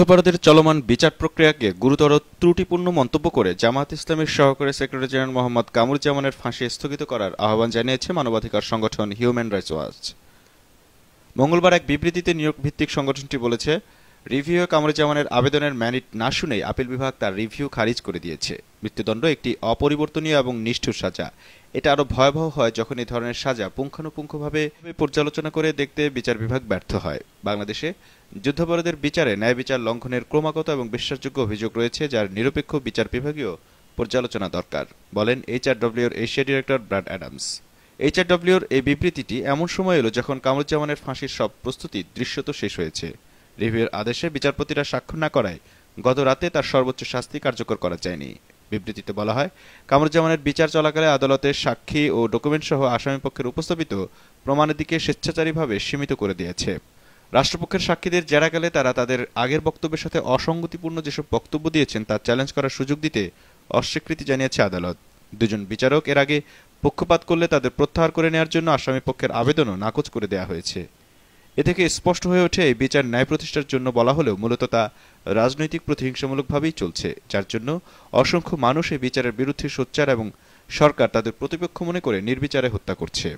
যুদ্ধাপরাধের চলমান বিচার প্রক্রিয়াকে গুরুতর ত্রুটিপূর্ণ মন্তব্য করে জামাত ইসলামের সহকারী সেক্রেটারি জেনারেল মোহাম্মদ কামরুজ্জামানের ফাঁসি স্থগিত করার আহ্বান জানিয়েছে মানবাধিকার সংগঠন হিউম্যান রাইটস ওয়াচ। মঙ্গলবার এক বিবৃতিতে নিয়োগ ভিত্তিক সংগঠনটি বলেছে রিভিউ কামরুজ্জামানের আবেদনের ম্যানিট না শুনেই আপিল বিভাগ তার রিভিউ খারিজ করে দিয়েছে। মৃত্যুদণ্ড একটি অপরিবর্তনীয় এবং নিষ্ঠুর সাজা। এটা আরও ভয়াবহ হয় যখন এই ধরনের সাজা পুঙ্খানুপুঙ্খভাবে পর্যালোচনা করে দেখতে বিচার বিভাগ ব্যর্থ হয়। বাংলাদেশে যুদ্ধাপরাধের বিচারে ন্যায় বিচার লঙ্ঘনের ক্রমাগত এবং বিশ্বাসযোগ্য অভিযোগ রয়েছে যার নিরপেক্ষ বিচার বিভাগীয় পর্যালোচনা দরকার, বলেন এইচআরডব্লিউর এশিয়া ডিরেক্টর ব্রাড অ্যাডামস। এইচআরডব্লিউর এই বিবৃতিটি এমন সময় এলো যখন কামরুজ্জামানের ফাঁসির সব প্রস্তুতি দৃশ্যত শেষ হয়েছে। রিভিউর আদেশে বিচারপতিরা স্বাক্ষর না করায় গত রাতে তার সর্বোচ্চ শাস্তি কার্যকর করা যায়নি। বিবৃতিতে বলা হয়, কামরুজ্জামানের বিচার চলাকালে আদালতের সাক্ষী ও ডকুমেন্ট সহ আসামিপক্ষের উপস্থাপিত প্রমাণের দিকে স্বেচ্ছাচারীভাবে সীমিত করে দিয়েছে। রাষ্ট্রপক্ষের সাক্ষীদের জেরা গেলে তারা তাদের আগের বক্তব্যের সাথে অসঙ্গতিপূর্ণ যেসব বক্তব্য দিয়েছেন তা চ্যালেঞ্জ করার সুযোগ দিতে অস্বীকৃতি জানিয়েছে আদালত। দুজন বিচারক এর আগে পক্ষপাত করলে তাদের প্রত্যাহার করে নেওয়ার জন্য আসামি পক্ষের আবেদনও নাকচ করে দেওয়া হয়েছে। এ থেকে স্পষ্ট হয়ে ওঠে বিচার ন্যায় প্রতিষ্ঠার জন্য বলা হলেও মূলত তা রাজনৈতিক প্রতিহিংসামূলকভাবেই চলছে, যার জন্য অসংখ্য মানুষ এই বিচারের বিরুদ্ধে সোচ্চার এবং সরকার তাদের প্রতিপক্ষ মনে করে নির্বিচারে হত্যা করছে।